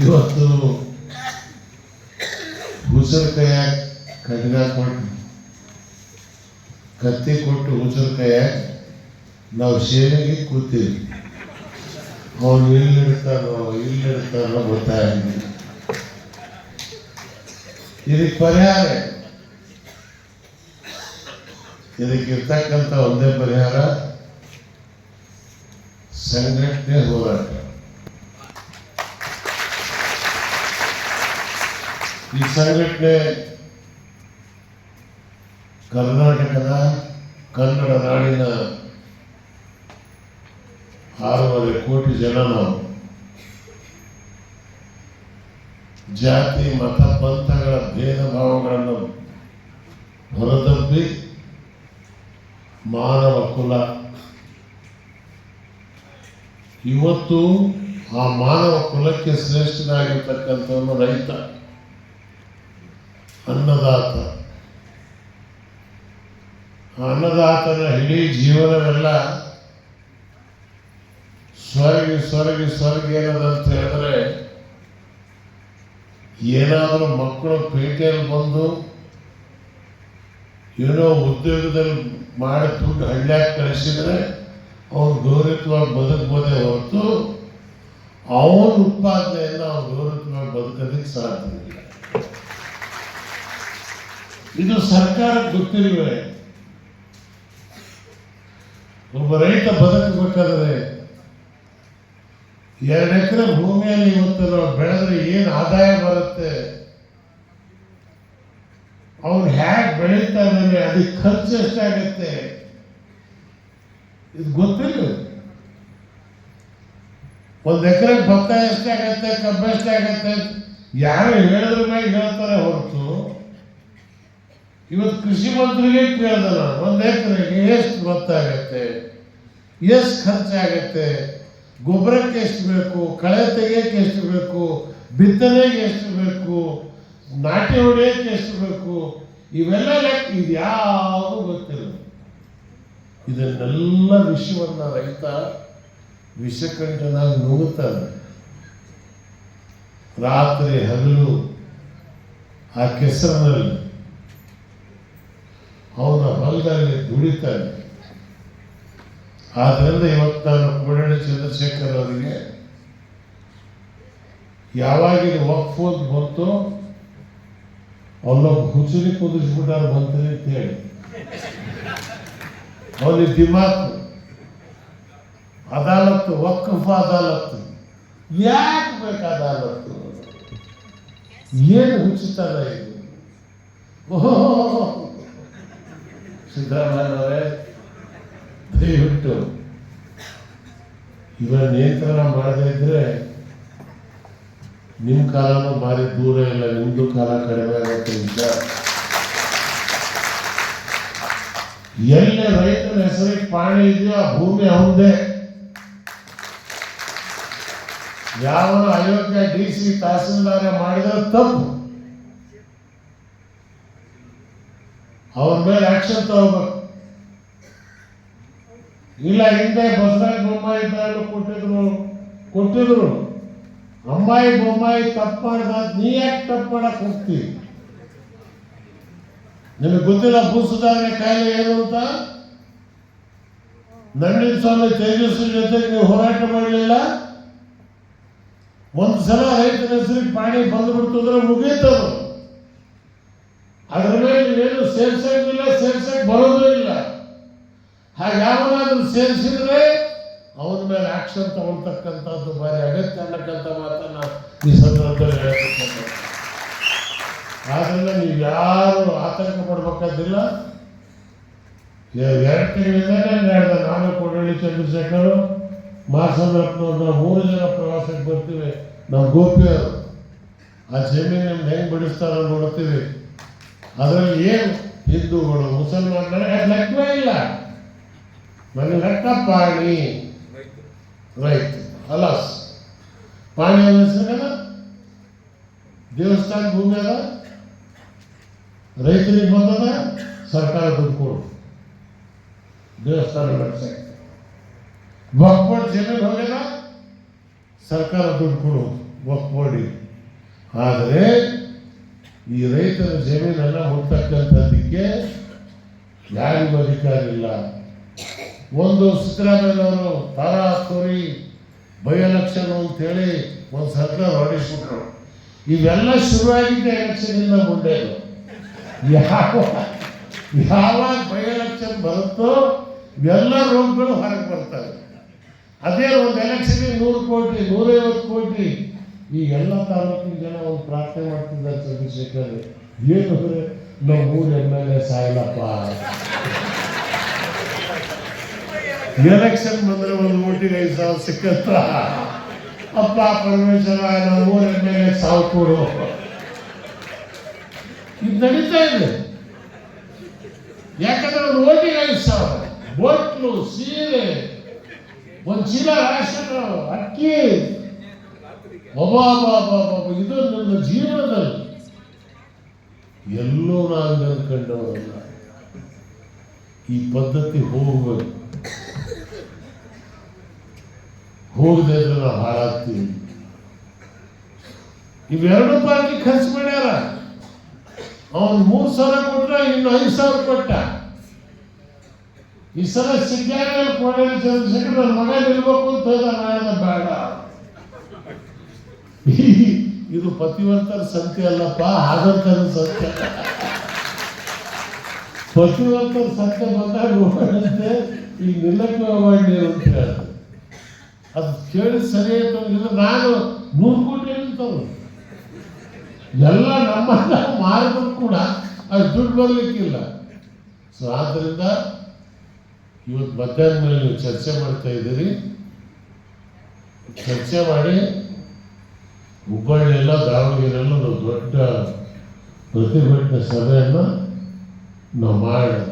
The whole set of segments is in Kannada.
ಇವತ್ತು ಉಸಿರು ಕೈಯಾಗ ಖಡ್ಗ ಕೊಟ್ಟು ಕತ್ತಿ ಕೊಟ್ಟು ಉಸಿರು ಕೈಯಾಗ ನಾವು ಸೇನೆಗೆ ಕೂತೀವಿ. ಅವನು ಇಲ್ಲಿಡ್ತಾನೋ ಇಲ್ಲಿಡ್ತಾನೋ ಗೊತ್ತಾಗಿಲ್ಲ ಇದಕ್ಕೆ ಪರಿಹಾರ ಇದಕ್ಕಿರ್ತಕ್ಕಂಥ ಒಂದೇ ಪರಿಹಾರ ಸಂಘಟನೆ ಹೋರಾಟ. ಈ ಸಂಘಟನೆ ಕರ್ನಾಟಕದ ಕನ್ನಡ ನಾಡಿನ ಆರೂವರೆ ಕೋಟಿ ಜನ ಜಾತಿ, ಮತ, ಪಂಥಗಳ ಭೇದ ಭಾವಗಳನ್ನು ಹೊರತಪ್ಪಿ ಮಾನವ ಕುಲ. ಇವತ್ತು ಆ ಮಾನವ ಕುಲಕ್ಕೆ ಶ್ರೇಷ್ಠನಾಗಿರ್ತಕ್ಕಂಥವನು ರೈತ. ಅನ್ನದಾತ. ಅನ್ನದಾತನ ಇಡೀ ಜೀವನವೆಲ್ಲ ಸ್ವರ್ಗಿ ಸ್ವರ್ಗಿ ಸ್ವರ್ಗಿ ಏನದಂತ ಹೇಳಿದ್ರೆ ಏನಾದರೂ ಮಕ್ಕಳು ಪೇಟೆಯಲ್ಲಿ ಬಂದು ಏನೋ ಉದ್ಯೋಗದಲ್ಲಿ ಮಾಡಿ ದುಡ್ಡು ಹಳ್ಳ್ಯಾಗ ಕಳಿಸಿದ್ರೆ ಅವ್ರು ಗೌರವವಾಗಿ ಬದುಕ್ಬೋದೇ ಹೊರತು ಅವನ ಉತ್ಪಾದನೆಯನ್ನು ಅವನು ಗೌರವವಾಗಿ ಬದುಕೋದಕ್ಕೆ ಸಾಧ್ಯ ಇಲ್ಲ. ಇದು ಸರ್ಕಾರಕ್ಕೆ ಗೊತ್ತಿಲ್ವೇ? ಒಬ್ಬ ರೈತ ಬದುಕಬೇಕಾದ್ರೆ ಎರಡು ಎಕರೆ ಭೂಮಿಯಲ್ಲಿ ಇವತ್ತು ನಾವು ಬೆಳೆದ್ರೆ ಏನು ಆದಾಯ ಬರುತ್ತೆ? ಅವನು ಹೇಗೆ ಬೆಳೀತಾ ಇದ್ದಾನೆ ಅದಕ್ಕೆ ಖರ್ಚು ಎಷ್ಟಾಗತ್ತೆ? ಇದು ಗೊತ್ತಿಲ್ಲ. ಒಂದು ಎಕರೆ ಭತ್ತ ಎಷ್ಟಾಗತ್ತೆ, ಕಬ್ಬು ಎಷ್ಟಾಗತ್ತೆ ಯಾರು ಹೇಳಿದ್ರ ಮೇಲೆ ಹೇಳ್ತಾರೆ ಹೊರತು. ಇವತ್ತು ಕೃಷಿ ಮಂತ್ರಿಗೆ ಕೇಳಿದಲ್ಲ ಒಂದು ಎಕರೆಗೆ ಎಷ್ಟು ಭತ್ತ ಆಗತ್ತೆ? ಎಷ್ಟು ಖರ್ಚಾಗತ್ತೆ? ಗೊಬ್ಬರಕ್ಕೆ ಎಷ್ಟು ಬೇಕು? ಕಳೆ ತೆಗಿಯಕ್ಕೆ ಎಷ್ಟು ಬೇಕು? ಬಿತ್ತನೆಗೆ ಎಷ್ಟು ಬೇಕು? ನಾಟಿ ಹೊಡೆಯಕ್ಕೆ ಎಷ್ಟು ಬೇಕು? ಇವೆಲ್ಲ ಲೆಕ್ಕ, ಇದು ಯಾವುದು ಗೊತ್ತಿಲ್ಲ. ಇದನ್ನೆಲ್ಲ ವಿಷಯವನ್ನ ರೈತ ವಿಷಕಂಠನಾಗಿ ನುಗ್ಗುತ್ತಾನೆ ರಾತ್ರಿ ಹಗಲು ಆ ಕೆಸರಿನಲ್ಲಿ. ಅವನ ಹೊಲದಲ್ಲಿ ದುಡಿತಾನೆ. ಆದ್ದರಿಂದ ಇವತ್ತು ನಾನು ಕೋಡಳ್ಳಿ ಚಂದ್ರಶೇಖರ್ ಅವರಿಗೆ ಯಾವಾಗ ಇದು ವಕ್ಫ್ ಅಂತ ಬಂತು ಅವನೊಬ್ಬ ಹುಚ್ಚುರಿ ಕುದಿಸ್ಬಿಟ್ಟಾರ ಬಂತೀನಿ ಅಂತ ಹೇಳಿ. ಅವನಿಗೆ ದಿಮಾತು ಅದಾಲತ್ತು, ವಕ್ಫ್ ಅದಾಲತ್ತು. ಯಾಕೆ ಬೇಕು ಅದಾಲತ್ತು? ಏನು ಹುಚ್ಚುತ್ತಾರ ಇದು? ಓಹೋ ಸಿದ್ದರಾಮಯ್ಯನವರೇ ದಯವಿಟ್ಟು ಇವರ ನಿಯಂತ್ರಣ ಮಾಡದೇ ಇದ್ರೆ ನಿಮ್ಮ ಕಾಲನೂ ಭಾರಿ ದೂರ ಇಲ್ಲ ನಿಮ್ಮದು ಕಾಲ ಕಡಿಮೆ ಆಗುತ್ತೆ ನಿಜ ಎಲ್ಲಿ ರೈತನ ಹೆಸರಿಗೆ ಪಾಣಿ ಇದೆಯೋ ಆ ಭೂಮಿ ಅವಂದೇ ಯಾವ ಅಯೋಗ್ಯ ಡಿ ಸಿ ತಹಸೀಲ್ದಾರ ಮಾಡಿದ್ರೆ ತಪ್ಪು. ಅವ್ರ ಮೇಲೆ ಆಕ್ಷನ್ ತಗೋಬೇಕು. ಇಲ್ಲ, ಹಿಂದೆ ಬಸವರಾಜ ಬೊಮ್ಮಾಯಿ ಇದ್ದಾಗ ಕೊಟ್ಟಿದ್ರು. ಕೊಟ್ಟಿದ್ರು. ಅಮ್ಮಾಯಿ ಬೊಮ್ಮಾಯಿ ತಪ್ಪು ನೀ ಯಾಕೆ ತಪ್ಪು ಮಾಡಕ್ ನಿಮಗೆ ಗೊತ್ತಿಲ್ಲ ಭೂ ಕಾಯಿಲೆ ಏನು ಅಂತ? ನಂದಿನ ಸ್ವಾಮಿ ತೇಜಸ್ವಿ ಜೊತೆ ನೀವು ಹೋರಾಟ ಮಾಡಲಿಲ್ಲ? ಒಂದು ಸಲ ರೈತರ ಹೆಸರಿಗೆ ಪಾಣಿ ಬಂದ್ಬಿಡ್ತು ಅಂದ್ರೆ ಮುಗೀತದು. ಅದ್ರ ಮೇಲೆ ಏನು ಸೇರ್ಸಂಗಿಲ್ಲ, ಸೇರ್ಸಕ್ ಬರೋದೂ ಇಲ್ಲ. ಹಾಗೆ ಯಾವನಾದ್ರೂ ಸೇರಿಸಿದ್ರೆ ಅವನ ಮೇಲೆ ಆಕ್ಷನ್ ತಗೊಳ್ತಕ್ಕಂಥದ್ದು ಭಾರಿ ಅಗತ್ಯ ಅನ್ನಕ್ಕಂಥ ಮಾತನ್ನ ಈ ಸಂದರ್ಭದಲ್ಲಿ ಹೇಳ್ತಕ್ಕಂಥ ಆದ್ರಿಂದ ನೀವು ಯಾರು ಆತಂಕ ಪಡ್ಬೇಕಾದಿಲ್ಲ. ಎರಡು ತಿಂಗಳಿಂದಲೇ ನಡೆದ ನಾನು ಕೊಡಳ್ಳಿ ಚಂದ್ರಶೇಖರ್ ಮಾಸಂದ್ರಪ್ಪನವ್ರು ನಾವು ಮೂರು ಜನ ಪ್ರವಾಸಕ್ಕೆ ಬರ್ತೀವಿ. ನಾವು ಗೋಪಿಯವರು ಆ ಜಮೀನು ಹೆಂಗೆ ಬಿಡಿಸ್ತಾರೋ ನೋಡ್ತೀವಿ. ಅದರಲ್ಲಿ ಏನು ಹಿಂದೂಗಳು ಮುಸಲ್ಮಾನರು? ಲೆಕ್ಕವೇ ಇಲ್ಲ. ನನಗೆ ಪಾಣಿ ರೈತ. ಅಲಾಸ್ ಪಾಣಿ ಅನ್ನೋ ಹೆಸರೇನ ದೇವಸ್ಥಾನ ಭೂಮಿ ಅದ? ರೈತರಿಗೆ ಬಂದದ? ಸರ್ಕಾರ ದುಡ್ಡು ಕೊಡು. ದೇವಸ್ಥಾನ ನಡೆಸಕ್ಕೆ ವಕ್ಫ್ ಬೋರ್ಡ್ ಜಮೀನು ಹೋಗ್ಯದ? ಸರ್ಕಾರ ದುಡ್ಡು ಕೊಡು. ಒಪ್ಪಿಡಿ ಆದರೆ ಈ ರೈತರ ಜಮೀನನ್ನು ಮುಟ್ಟಕ್ಕಂಥದ್ದಕ್ಕೆ ಯಾರಿಗೂ ಅಧಿಕಾರ ಇಲ್ಲ. ಒಂದು ಸಿದ್ದರಾಮಯ್ಯನವರು ತಾರಾ ತೋರಿ ಬೈ ಎಲೆಕ್ಷನ್ ಅಂತೇಳಿ ಒಂದು ಸರ್ಕಾರ ಹೊರಡಿಸ್ಬಿಟ್ರು. ಇವೆಲ್ಲ ಶುರುವಾಗಿದ್ದ ಎಲೆಕ್ಷನಿಂದ ಮುಂದೆ ಯಾವ, ಯಾವಾಗ ಬೈ ಎಲೆಕ್ಷನ್ ಬರುತ್ತೋ ಇವೆಲ್ಲ ರೋಗಗಳು ಹೊರಗೆ ಬರ್ತವೆ. ಅದೇ ಒಂದು ಎಲೆಕ್ಷನ್ಗೆ ನೂರು ಕೋಟಿ, ನೂರೈವತ್ತು ಕೋಟಿ ಈ ಎಲ್ಲ ತಾಲೂಕಿನ ಜನ ಒಂದು ಪ್ರಾರ್ಥನೆ ಮಾಡ್ತಿದ್ದಾರೆ ಚಂದ್ರಶೇಖರ್ ಏನು ಅಂದ್ರೆ, ನಮ್ಮ ಊರ M L A Sayilappa election ಬಂದ್ರೆ ಒಂದು ಓಟಿಗೆ ಐದು ಸಾವಿರ ಸಿಕ್ಕತ್ತ? ಅಪ್ಪ, ಪರಮೇಶ್ವರ, ನಮ್ಮ ಊರ ಎಂ ಎಲ್ ಎ ಸಾವು ಕೊಡು ಇದು ನಡೀತಾ ಇದೆ. ಯಾಕಂದ್ರೆ ಒಂದು ಓಟಿಗೆ ಐದು ಸಾವಿರ. ಬೋಟ್ಲು ಸೀರೆ, ಒಂದು ಚೀಲ ರಾಶನ್ ಅಕ್ಕಿ. ಒಬ್ಬ ಇದು ನನ್ನ ಜೀವನದಲ್ಲಿ. ಎಲ್ಲೋ ನಾನು ಕಂಡವರಲ್ಲ ಈ ಪದ್ಧತಿ ಹೋಗ್ಬೇಕು. ಹೋಗದೆ ಇದ್ರೆ ಹಾಳಾಗ್ತೀನಿ. ಇವೆರಡು ಪಾರ್ಟಿ ಖರ್ಚು ಮಾಡ್ಯಾರ. ಅವನ್ ಮೂರ್ ಸಾವಿರ ಕೊಟ್ಟ ಇನ್ನು ಐದು ಸಾವಿರ ಕೊಟ್ಟ. ಈ ಸಲ ಸಿಗ್ಗಾರ ಕೋಡೆ ಚಂದ್ರಶೇಖರ್ ನನ್ನ ಮಗ ನಿಲ್ಬೇಕು ಅಂತ ಬೇಡ. ಇದು ಪತಿವಂತರ ಸತ್ಯ ಅಲ್ಲಪ್ಪ ಆಗಂತರ ಸತ್ಯ ಪತಿವಂತರ ಸತ್ಯ ಬಂದಾಗ ಹೋಗಂತೆ ಈ ನಿಲ್ಲಕ್ಕೆ ಮಾಡಿ ಅಂತ ಹೇಳಿ. ಅದು ಕೇಳಿ ಸರಿ ಆಯ್ತು ನಾನು ನೂರು ಕೋಟಿ ಅಂತವ್ರು ಎಲ್ಲ ನಮ್ಮ ಮಾರಿದ್ರು ಕೂಡ ಅದು ದುಡ್ಡು ಬರ್ಲಿಕ್ಕಿಲ್ಲ. ಸೊ ಆದ್ದರಿಂದ ಇವತ್ತು ಮಧ್ಯಾಹ್ನ ಮೇಲೆ ನೀವು ಚರ್ಚೆ ಮಾಡ್ತಾ ಇದ್ದೀರಿ. ಚರ್ಚೆ ಮಾಡಿ ಹುಬ್ಬಳ್ಳಿಯೆಲ್ಲ ದಾವಣಗೆರೆಯಲ್ಲ ಒಂದು ದೊಡ್ಡ ಪ್ರತಿಭಟನೆ ಸಭೆಯನ್ನು ನಾವು ಮಾಡೋಣ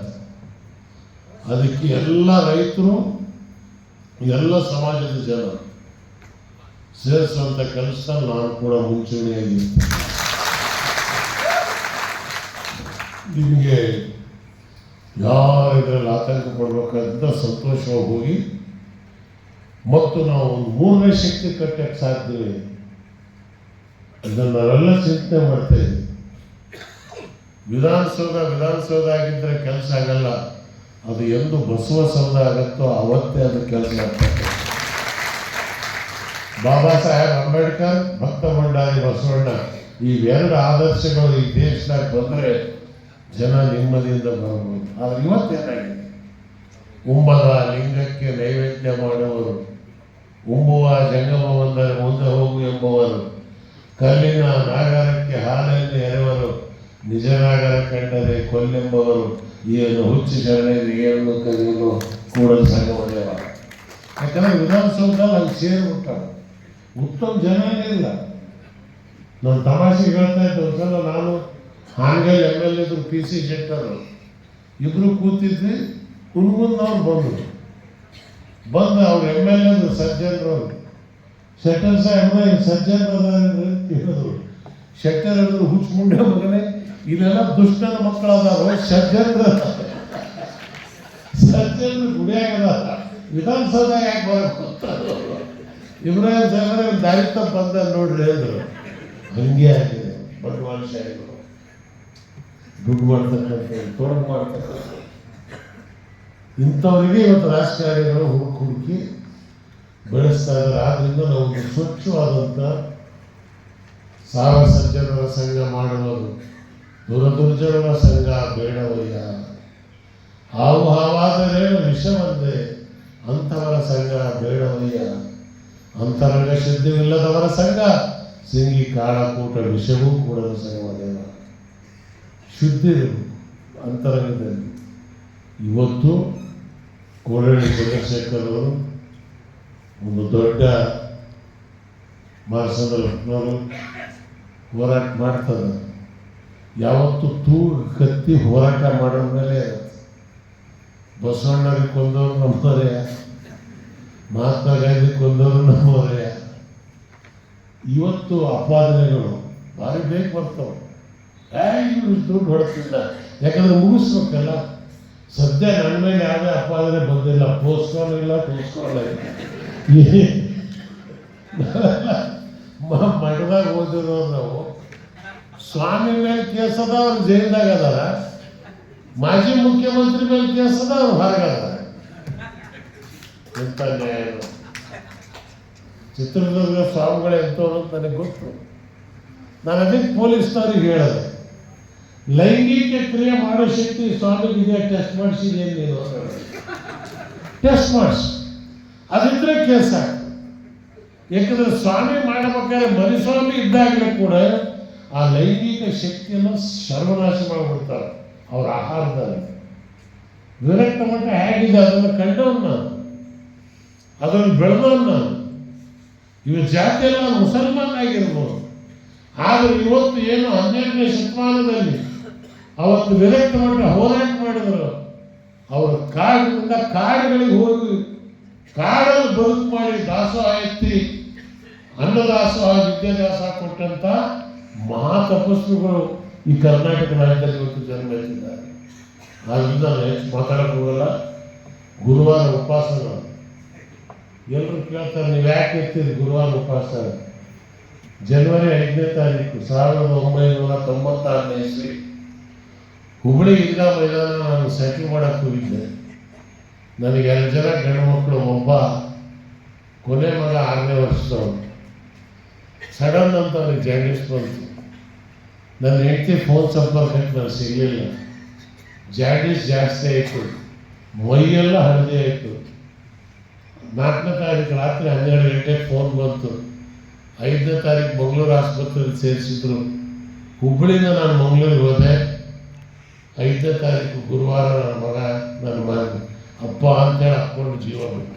ಅದಕ್ಕೆ ಎಲ್ಲ ರೈತರು, ಎಲ್ಲ ಸಮಾಜದ ಜನ ಸೇರಿಸುವಂಥ ಕೆಲಸ ನಾನು ಕೂಡ ಮುಂಚೂಣಿಯಾಗಿ ನಿಮಗೆ ಯಾವ ಇದರಲ್ಲಿ ಆತಂಕ ಪಡ್ಬೇಕಂತ ಸಂತೋಷವಾಗಿ ಹೋಗಿ, ಮತ್ತು ನಾವು ಮೂರನೇ ಶಕ್ತಿ ಕಟ್ಟಕ್ಕೆ ಸಾಧ್ಯವೇ ಇದನ್ನು ನಾವೆಲ್ಲ ಚಿಂತನೆ ಮಾಡ್ತಾ ಇದ್ದೀವಿ ವಿಧಾನಸೌಧ ವಿಧಾನಸೌಧ ಆಗಿದ್ದರೆ ಕೆಲಸ ಆಗಲ್ಲ. ಅದು ಎಂದು ಬಸವ ಸೌಧ ಆಗುತ್ತೋ ಅವತ್ತೇ ಅದು ಕೆಲಸ ಆಗ್ತದೆ. ಬಾಬಾ ಸಾಹೇಬ್ ಅಂಬೇಡ್ಕರ್, ಭಕ್ತ ಮಂಡಾರಿ ಬಸವಣ್ಣ, ಇವೆರಡು ಆದರ್ಶಗಳು ಈ ದೇಶದಾಗ ಬಂದರೆ ಜನ ನೆಮ್ಮದಿಯಿಂದ ಬರಬಹುದು. ಆದ್ರೆ ಇವತ್ತೇನಾಗಿದೆ ಉಂಬದ ಲಿಂಗಕ್ಕೆ ನೈವೇದ್ಯ ಮಾಡುವರು. ಉಂಬುವ ಜಂಗಮ ಬಂದರೆ ಮುಂದೆ ಹೋಗು ಎಂಬುವರು. ಕಲ್ಲಿನ ನಾಗರಕ್ಕೆ ಹಾಲಲ್ಲಿ ಎರೆವರು, ನಿಜ ನಾಗರ ಕಂಡರೆ ಕೊಲ್ಲೆಂಬವರು ಏನು ಹುಚ್ಚು ಶರಣರಿಗೆ ಏನು ಕರೆಯಲು ಕೂಡ ಸಂಗಮದೇವ. ಯಾಕಂದ್ರೆ ವಿಧಾನಸೌಧದಲ್ಲಿ ಅಲ್ಲಿ ಸೇರಿಬಿಟ್ಟಾವ ಉತ್ತಮ ಜನನೇ ಇಲ್ಲ ನಾನು ತಮಾಷೆ ಹೇಳ್ತಾ ಇದ್ದೆ ಒಂದ್ಸಲ, ನಾನು ಹಾಂಗಲ್ ಎಂ ಎಲ್ ಇದ್ರು ಪಿ ಸಿ ಶೆಟ್ಟರು. ಇಬ್ರು ಕೂತಿದ್ವಿ ಹುನ್ಗುಂದವ್ರು ಬಂದರು. ಬಂದು ಅವ್ರು ಎಂ ಎಲ್ ಎದ್ರು ಸಜ್ಜನರವ್ರು ಶೆಟ್ಟರ್ ಸಹ ಸಜ್ಜನ್ ಹೇಳಿದ್ರು ಶೆಟ್ಟರ್ ಹೇಳಿದ್ರು ಹುಚ್ಚ ಮುಂಡೆ ಮಗನೇ. ಇಲ್ಲೆಲ್ಲ ದುಷ್ಟನ ಮಕ್ಕಳದಾರ ಸಜ್ಜನ್ರ ಸಜ್ಜನ್ ಗುಡಿಯಾಗದ ವಿಧಾನಸೌಧ ಯಾಕೆ ಬರಬೇಕು ಇಬ್ರಾಹಿಂ ಸಾಹೇಬ್ರೆ ದಾರಿ ಬಂದ ನೋಡ್ರಿ ಹೇಳಿದ್ರು ಹಂಗೆ ಆಗಿದೆ. ಬಂಡವಾಳಶಾಹಿಗಳು ದುಡ್ಡು ಮಾಡ್ತಕ್ಕಂಥ ತೊಡಗು ಮಾಡ್ತಕ್ಕಂಥ ಇಂಥವರಿಗೆ ಇವತ್ತು ರಾಜಕಾರಣಿಗಳು ಹುಡುಕಿ ಹುಡುಕಿ ಬೆಳೆಸ್ತಾ ಇದ್ದಾರೆ ಆದ್ದರಿಂದ ನಾವು ಸ್ವಚ್ಛವಾದಂಥ ಸಾವ ಸಜ್ಜನರ ಸಂಘ ಮಾಡುವುದು ದುರದುರ್ಜನರ ಸಂಘ ಬೇಡವಯ್ಯ. ಹಾವು ಹಾವಾದರೇನು ವಿಷವಂದೆ ಅಂಥವರ ಸಂಘ ಬೇಡವಯ್ಯ. ಅಂತರಂಗ ಶುದ್ಧವಿಲ್ಲದವರ ಸಂಘ. ಸಿಂಗಿ ಕಾಳಕೂಟ ವಿಷವೂ ಕೂಡ ಸಂಘವಾದೇವ ಶುದ್ಧಿ ಅಂತರಂಗದಲ್ಲಿ. ಇವತ್ತು ಕೋಡಳ್ಳಿ ಚಂದ್ರಶೇಖರ್ ಅವರು ಒಂದು ದೊಡ್ಡ ಮಾರ್ಸದವರು ಹೋರಾಟ ಮಾಡ್ತಾರೆ. ಯಾವತ್ತು ತೂಗ ಕತ್ತಿ ಹೋರಾಟ ಮಾಡೋದ ಮೇಲೆ ಬಸವಣ್ಣರಿಗೆ ಕೊಂದವರು ನಮ್ಮವರೇ, ಮಹಾತ್ಮ ಗಾಂಧಿ ಕೊಂದವರು ಇವತ್ತು ಅಪಾದನೆಗಳು ಭಾರಿ ಬೇಗ ಬರ್ತವೆ. ದುಡ್ಡು ಹೊಡ್ತಿಲ್ಲ ಯಾಕಂದ್ರೆ ಮುಗಿಸ್ಬೇಕಲ್ಲ? ಸದ್ಯ ನನ್ನ ಮೇಲೆ ಯಾವುದೇ ಅಪಾದನೆ ಬಂದಿಲ್ಲ. ಪೋಸ್ಟ್ಕೊಂಡಿಲ್ಲ ಪೋಸ್ಟ್ಕೊಂಡಿಲ್ಲ ಓದಿರೋರು ನಾವು ಸ್ವಾಮಿ ಮೇಲೆ ಕೇಸ್ ಅದ ಅವ್ರು ಜೈಲ್ದಾಗ ಅದಾರ ಮಾಜಿ ಮುಖ್ಯಮಂತ್ರಿ ಮೇಲೆ ಕೇಸ್ ಅದ ಅವ್ರು ಹೊರಗದಾರ ಎಂತ ನ್ಯಾಯ ಇದು? ಚಿತ್ರದುರ್ಗ ಸ್ವಾಮಿಗಳು ಎಂಥವ್ರು ಅಂತ ನನಗೆ ಗೊತ್ತು ನಾನು ಅದಕ್ಕೆ ಪೊಲೀಸ್ನವ್ರಿಗೆ ಹೇಳೋದು ಲೈಂಗಿಕ ಕ್ರಿಯೆ ಮಾಡೋ ಶಕ್ತಿ ಸ್ವಾಮಿಗೆ ಟೆಸ್ಟ್ ಮಾಡಿಸಿದೇನು ನೀನು ಟೆಸ್ಟ್ ಮಾಡಿಸಿ ಅದಿದ್ರೆ ಕೇಸ ಯಾಕಂದ್ರೆ ಸ್ವಾಮಿ ಮಾಡಬೇಕಾದ್ರೆ ಮರಿಸ್ವಾಮಿ ಇದ್ದಾಗಲೇ ಕೂಡ ಆ ಲೈಂಗಿಕ ಶಕ್ತಿಯನ್ನು ಸರ್ವನಾಶ ಮಾಡಿಬಿಡ್ತಾರೆ. ಅವ್ರ ಆಹಾರದಲ್ಲಿ. ವಿರಕ್ತ ಮಟ್ಟ ಹೇಗಿದೆ? ಅದನ್ನು ಕಂಡವನು ನಾನು. ಅದನ್ನು ಬೆಳೆದವನು ನಾನು. ಇವ ಜಾತಿಯಲ್ಲಿ ಮುಸಲ್ಮಾನ್ ಆಗಿರ್ಬೋದು. ಆದರೆ ಇವತ್ತು ಏನು ಹನ್ನೆರಡನೇ ಶತಮಾನದಲ್ಲಿ ಅವತ್ತು ವಿರಕ್ತ ಮಟ್ಟ ಹೋರಾಟ ಮಾಡಿದರು. ಅವರು ಕಾಡಿನಿಂದ ಕಾಡುಗಳಿಗೆ ಹೋಗಿ ಕಾಡಲ್ಲಿ ಬದುಕು ಮಾಡಿ ದಾಸೋಹ ಎತ್ತಿ ಅನ್ನದಾಸೋಹ ವಿದ್ಯಾದಾಸೋಹ ಕೊಟ್ಟಂತ ಮಹಾ ತಪಸ್ವಿಗಳು ಈ ಕರ್ನಾಟಕ ರಾಜ್ಯದಲ್ಲಿ ಇವತ್ತು ಜನ್ಮ ಎತ್ತಿದ್ದಾರೆ. ಆದ್ರಿಂದ ನಾನು ಹೆಚ್ಚು ಹೋಗಲ್ಲ. ಗುರುವಾರ ಉಪವಾಸ ಎಲ್ಲರೂ ಕೇಳ್ತಾರೆ, ನೀವು ಯಾಕೆ ಎತ್ತೀರಿ ಗುರುವಾರ ಉಪವಾಸ ಜನವರಿ ಐದನೇ ತಾರೀಕು, ಸಾವಿರದ ಒಂಬೈನೂರ ತೊಂಬತ್ತಾರನೇ ಇಸ್ವಿ. ಹುಬ್ಬಳ್ಳಿ ಇಂದ ಮೈದಾನ ನಾನು ಸೆಟ್ಲ್ ಮಾಡಕ್ಕೆ ಹೋಗಿದ್ದೆ. ನನಗೆ ಎರಡು ಜನ ಗಂಡು ಮಕ್ಕಳು ಒಬ್ಬ ಕೊನೆ ಮಗ ಆರನೇ ವರ್ಷದವನು ಸಡನ್ ಅಂತ ಅವ್ರಿಗೆ ಜಾಂಡಿಸ್ ಬಂತು. ನನ್ನ ಹೆಂಡತಿ ಫೋನ್ ಸಂಪರ್ಕಕ್ಕೆ ನಾನು ಸಿಗಲಿಲ್ಲ. ಜಾಂಡಿಸ್ ಜಾಸ್ತಿ ಆಯಿತು. ಮೈಯೆಲ್ಲ ಹಳದಿ ಆಯಿತು. ನಾಲ್ಕನೇ ತಾರೀಕು ರಾತ್ರಿ ಹನ್ನೆರಡು ಗಂಟೆಗೆ ಫೋನ್ ಬಂತು. ಐದನೇ ತಾರೀಕು ಮಂಗಳೂರು ಆಸ್ಪತ್ರೆಯಲ್ಲಿ ಸೇರಿಸಿದ್ರು. ಹುಬ್ಬಳ್ಳಿಯಿಂದ ನಾನು ಮಂಗಳೂರಿಗೆ ಹೋದೆ. ಐದನೇ ತಾರೀಕು ಗುರುವಾರ ನನ್ನ ಮಗ ನನ್ನ ಮಗ. ಅಪ್ಪ ಅಂತೇಳಿ ಹಾಕ್ಕೊಂಡು ಜೀವ ಬಿಟ್ಟ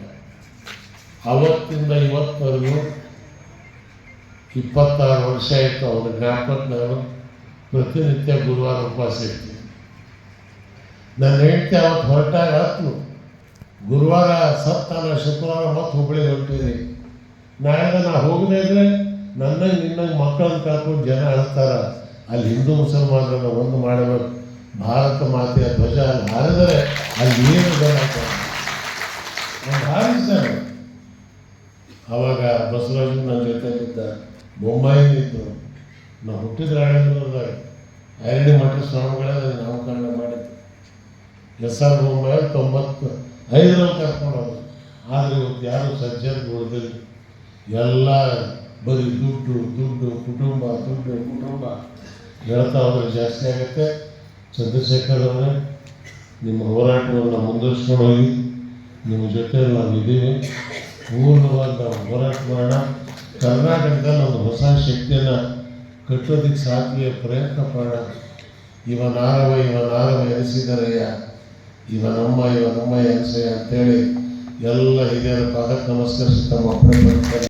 ಅವತ್ತಿಂದ ಇವತ್ತವರೆಗೂ ಇಪ್ಪತ್ತಾರು ವರ್ಷ ಆಯಿತು ಅವರು ನಾನು ಪ್ರತಿನಿತ್ಯ ಗುರುವಾರ ಉಪವಾಸ ಇರ್ತೀನಿ ನನ್ನ ಹೆಂಡತಿ ಅವತ್ತು ಹೊರಟಾಗ ಹತ್ತು. ಗುರುವಾರ ಸತ್ತಾನ ಶುಕ್ರವಾರ ಮತ್ತು ಹುಬ್ಬಳ್ಳಿ ಹೊಂಟಿರಿ ನಾಳೆ ನಾ ಹೋಗದೇ ಇದ್ರೆ ನನ್ನ, ನಿನ್ನಂಗೆ ಮಕ್ಕಳನ್ನು ಕಳ್ಕೊಂಡು ಜನ ಅಳ್ತಾರ ಅಲ್ಲಿ ಹಿಂದೂ ಮುಸಲ್ಮಾನರನ್ನು ಒಂದು ಮಾಡಬೇಕು. ಭಾರತ ಮಾತೆಯ ಧ್ವಜ ಅಲ್ಲಿ ಹಾರಿದರೆ ಅಲ್ಲಿ ಏನು ಹಾರಿಸ್ತಾರೆ ಅವಾಗ ಬಸವರಾಜು ನನ್ನ ಜೊತೆ ಇದ್ದ ಬೊಂಬಾಯಿನಿದ್ದು ನಾವು ಹುಟ್ಟಿದ ರಾಣೆಬೆನ್ನೂರದಾಗ ಐರಡಿ ಮಠ ಸ್ವಾಮಿಗಳೇ ನನಗೆ ನಾಮಕರಣ ಮಾಡಿದ್ದು ಎಸ್ ಆರ್ ಬೊಂಬಾಯಿ ತೊಂಬತ್ತು ಐದರಲ್ಲಿ ಕರ್ಕೊಂಡು ಹೋದ್ರು ಆದರೆ ಇವತ್ತು ಯಾರು ಸಜ್ಜನಿಗೆ ಉಳಿದಿಲ್ಲ ಎಲ್ಲ ಬರೀ ದುಡ್ಡು ದುಡ್ಡು, ಕುಟುಂಬ ದುಡ್ಡು, ಕುಟುಂಬ. ಹೇಳ್ತಾ ಹೋದ್ರೆ ಜಾಸ್ತಿ ಆಗುತ್ತೆ. ಚಂದ್ರಶೇಖರ್ ಅವರೇ ನಿಮ್ಮ ಹೋರಾಟವನ್ನು ಮುಂದುವರಿಸ್ಕೊಂಡು ಹೋಗಿ ನಿಮ್ಮ ಜೊತೆ ನಾವು ಇದ್ದೀವಿ ಪೂರ್ಣವಾಗಿ ನಾವು ಹೋರಾಟ ಮಾಡೋಣ. ಕರ್ನಾಟಕದಲ್ಲಿ ಒಂದು ಹೊಸ ಶಕ್ತಿಯನ್ನು ಕಟ್ಟೋದಕ್ಕೆ ಸಾಧ್ಯ ಪ್ರಯತ್ನ ಮಾಡೋಣ. ಇವ ನಾರವ ಇವ ನಾರವ ಎನಿಸಿದರಯ್ಯ. ಇವ ನಮ್ಮ ಇವ ನಮ್ಮ ಎನಿಸಯ್ಯ ಅಂತೇಳಿ ಎಲ್ಲ ಹಿರಿಯರ ಪಾದಕ್ಕೆ ನಮಸ್ಕರಿಸಿ ತಮ್ಮ